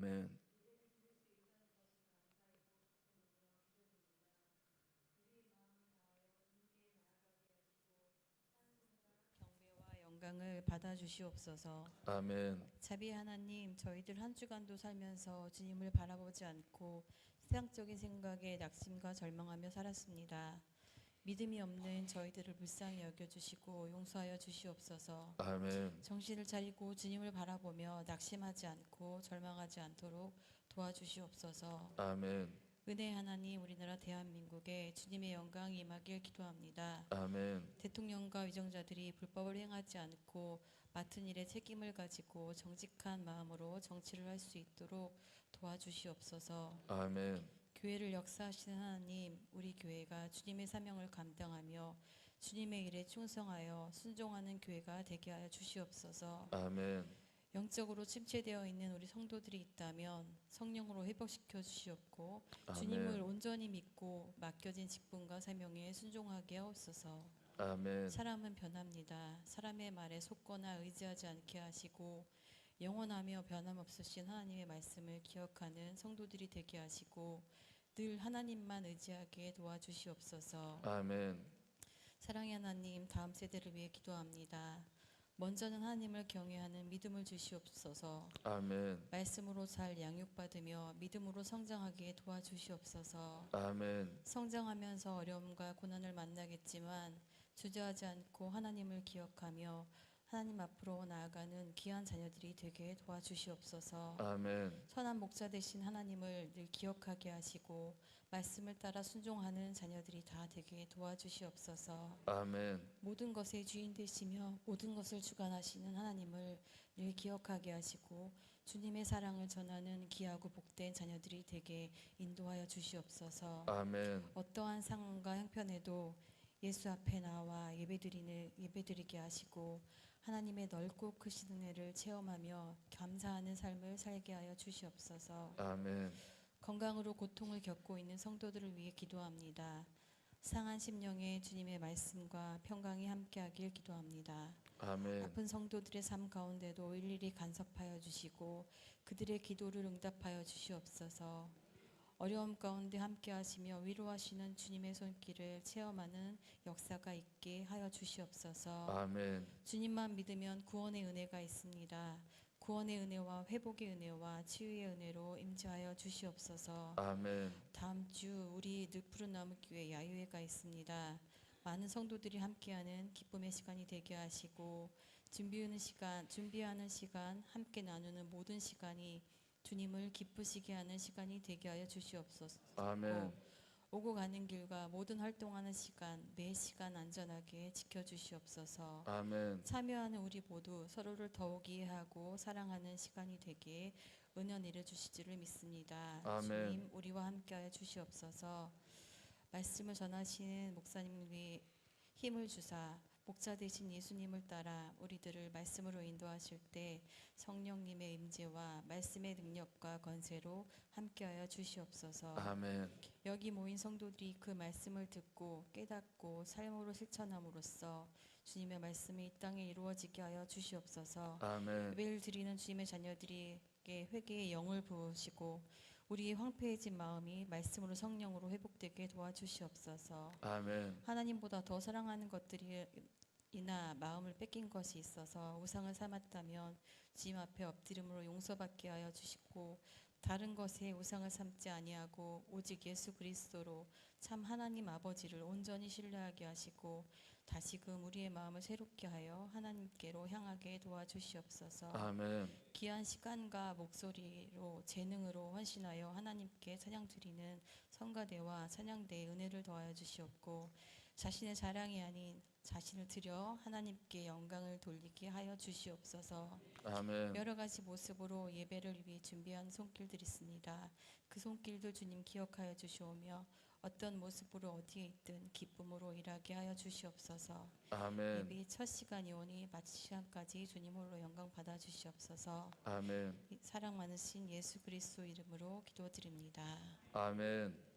아멘. 영광을 받아 주시옵소서. 아멘. 자비 하나님, 저희들 한 주간도 살면서 주님을 바라보지 않고 세상적인 생각에 낙심과 절망하며 살았습니다. 믿음이 없는 저희들을 불쌍히 여겨 주시고 용서하여 주시옵소서. 아멘. 정신을 차리고 주님을 바라보며 낙심하지 않고 절망하지 않도록 도와주시옵소서. 아멘. 은혜 하나님, 우리나라 대한민국에 주님의 영광이 임하길 기도합니다. 아멘. 대통령과 위정자들이 불법을 행하지 않고 맡은 일에 책임을 가지고 정직한 마음으로 정치를 할 수 있도록 도와주시옵소서. 아멘. 교회를 역사하시는 하나님, 우리 교회가 주님의 사명을 감당하며 주님의 일에 충성하여 순종하는 교회가 되게 하여 주시옵소서. 아멘. 영적으로 침체되어 있는 우리 성도들이 있다면 성령으로 회복시켜 주시옵고 아멘. 주님을 온전히 믿고 맡겨진 직분과 사명에 순종하게 하옵소서. 아멘. 사람은 변합니다. 사람의 말에 속거나 의지하지 않게 하시고 영원하며 변함없으신 하나님의 말씀을 기억하는 성도들이 되게 하시고 늘 하나님만 의지하게 도와주시옵소서. 아멘. 사랑의 하나님, 다음 세대를 위해 기도합니다. 먼저는 하나님을 경외하는 믿음을 주시옵소서. 아멘. 말씀으로 잘 양육받으며 믿음으로 성장하게 도와주시옵소서. 아멘. 성장하면서 어려움과 고난을 만나겠지만 주저하지 않고 하나님을 기억하며 하나님 앞으로 나아가는 귀한 자녀들이 되게 도와주시옵소서. 아멘. 선한 목자 되신 하나님을 늘 기억하게 하시고 말씀을 따라 순종하는 자녀들이 다 되게 도와주시옵소서. 아멘. 모든 것의 주인 되시며 모든 것을 주관하시는 하나님을 늘 기억하게 하시고 주님의 사랑을 전하는 귀하고 복된 자녀들이 되게 인도하여 주시옵소서. 아멘. 어떠한 상황과 형편에도 예수 앞에 나와 예배드리는 예배드리게 하시고 하나님의 넓고 크신 은혜를 체험하며 감사하는 삶을 살게 하여 주시옵소서. 아멘. 건강으로 고통을 겪고 있는 성도들을 위해 기도합니다. 상한 심령에 주님의 말씀과 평강이 함께하길 기도합니다. 아멘. 아픈 성도들의 삶 가운데도 일일이 간섭하여 주시고 그들의 기도를 응답하여 주시옵소서. 어려움 가운데 함께 하시며 위로하시는 주님의 손길을 체험하는 역사가 있게 하여 주시옵소서. 아멘. 주님만 믿으면 구원의 은혜가 있습니다. 구원의 은혜와 회복의 은혜와 치유의 은혜로 임재하여 주시옵소서. 아멘. 다음 주 우리 늑푸른 나무 교회 야유회가 있습니다. 많은 성도들이 함께하는 기쁨의 시간이 되게 하시고 준비하는 시간, 준비하는 시간, 함께 나누는 모든 시간이 주님을 기쁘시게 하는 시간이 되게 하여 주시옵소서. 아멘. 오고 가는 길과 모든 활동하는 시간, 매 시간 안전하게 지켜 주시옵소서. 아멘. 참여하는 우리 모두 서로를 더욱 이해하고 사랑하는 시간이 되게 은혜 내려 주시지를 믿습니다. 아멘. 주님 우리와 함께하여 주시옵소서. 말씀을 전하시는 목사님 위해 힘을 주사 목자 되신 예수님을 따라 우리들을 말씀으로 인도하실 때 성령님의 임재와 말씀의 능력과 건세로 함께하여 주시옵소서. 아멘. 여기 모인 성도들이 그 말씀을 듣고 깨닫고 삶으로 실천함으로써 주님의 말씀이 이 땅에 이루어지게 하여 주시옵소서. 아멘. 예배를 드리는 주님의 자녀들에게 회개의 영을 부으시고 우리의 황폐해진 마음이 말씀으로 성령으로 회복되게 도와주시옵소서. 아멘. 하나님보다 더 사랑하는 것들이 이나 마음을 뺏긴 것이 있어서 우상을 삼았다면 주님 앞에 엎드림으로 용서받게 하여 주시고 다른 것에 우상을 삼지 아니하고 오직 예수 그리스도로 참 하나님 아버지를 온전히 신뢰하게 하시고 다시금 우리의 마음을 새롭게 하여 하나님께로 향하게 도와주시옵소서. 아멘. 귀한 시간과 목소리로 재능으로 헌신하여 하나님께 찬양 드리는 성가대와 찬양대의 은혜를 더하여 주시옵고 자신의 자랑이 아닌 자신을 드려 하나님께 영광을 돌리게 하여 주시옵소서. 아멘. 여러 가지 모습으로 예배를 위해 준비한 손길들이 있습니다. 그 손길들 주님 기억하여 주시오며 어떤 모습으로 어디에 있든 기쁨으로 일하게 하여 주시옵소서. 아멘. 예배의 첫 시간이 오니 마치 시간까지 주님 홀로 영광 받아 주시옵소서. 아멘. 사랑 많으신 예수 그리스도 이름으로 기도드립니다. 아멘.